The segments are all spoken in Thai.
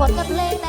บทกับเลงไห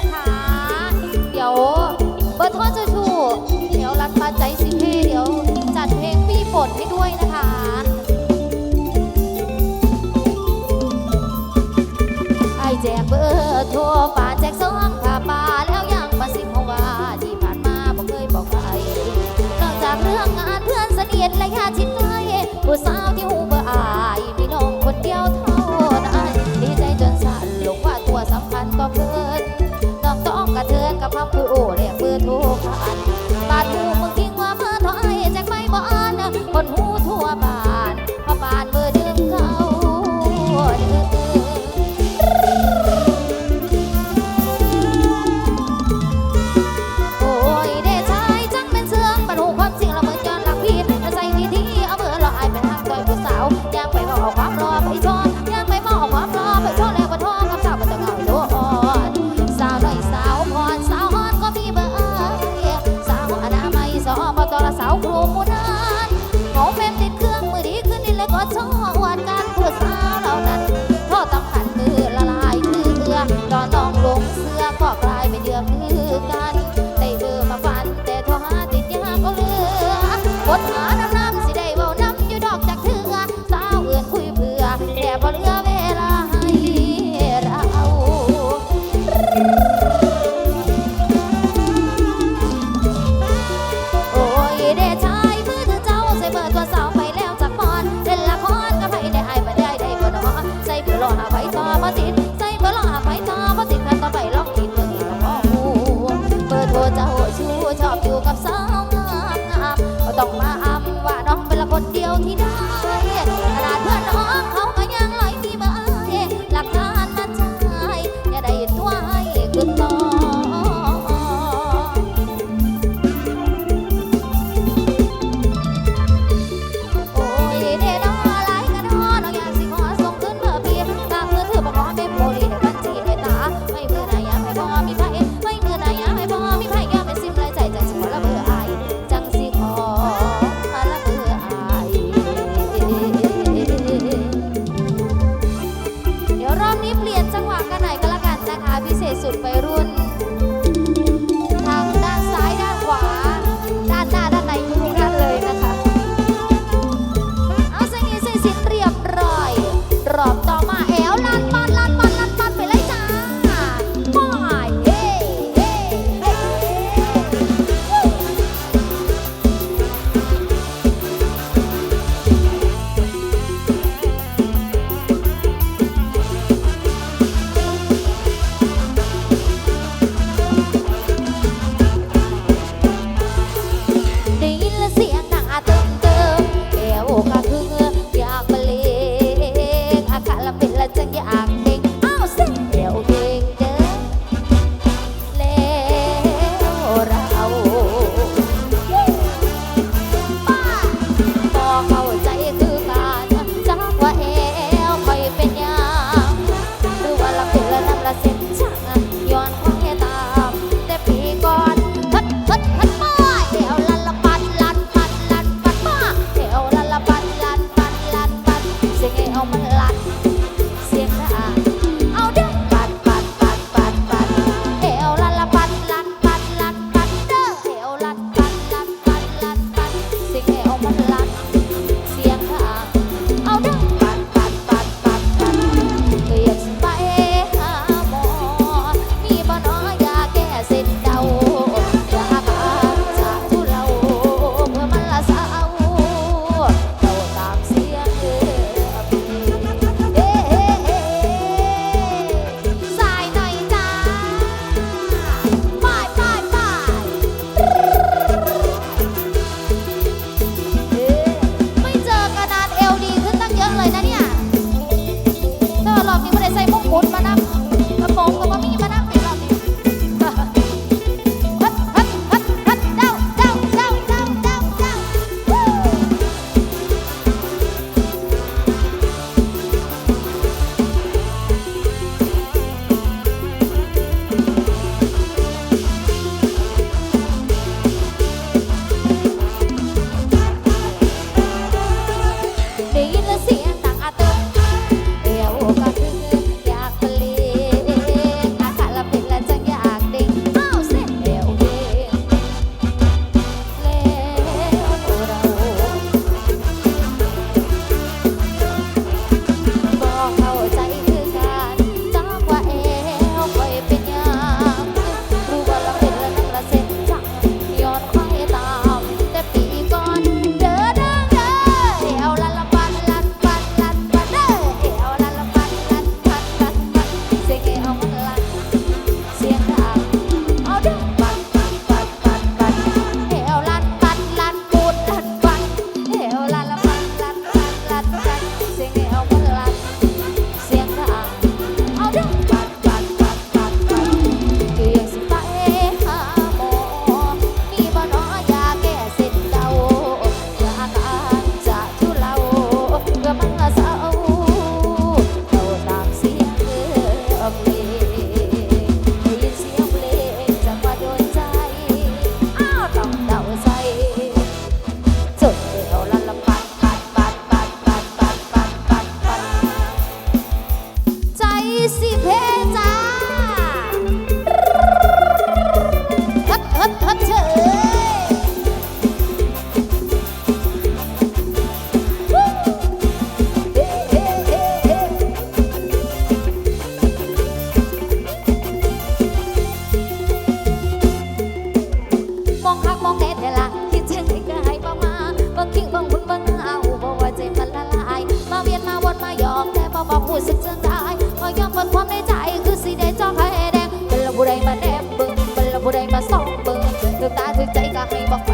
free, but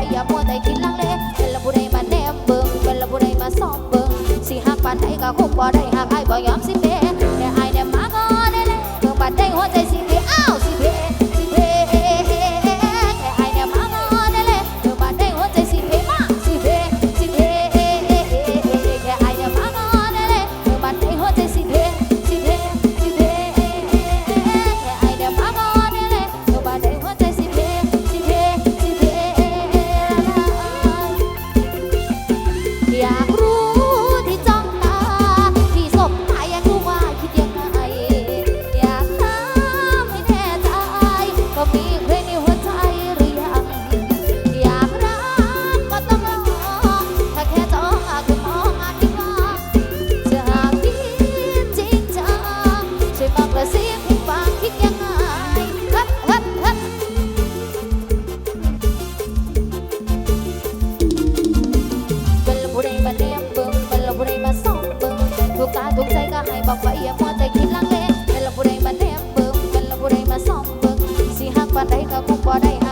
ทุกใจก็ให้บอกว่าเอย่ามัวแต่คิดลังเลเป็นเราผู้มาแนมเบิ่งเป็นเราผู้มาซ้อมเบิ่งสิหักปันได้ก็คงบ่ได้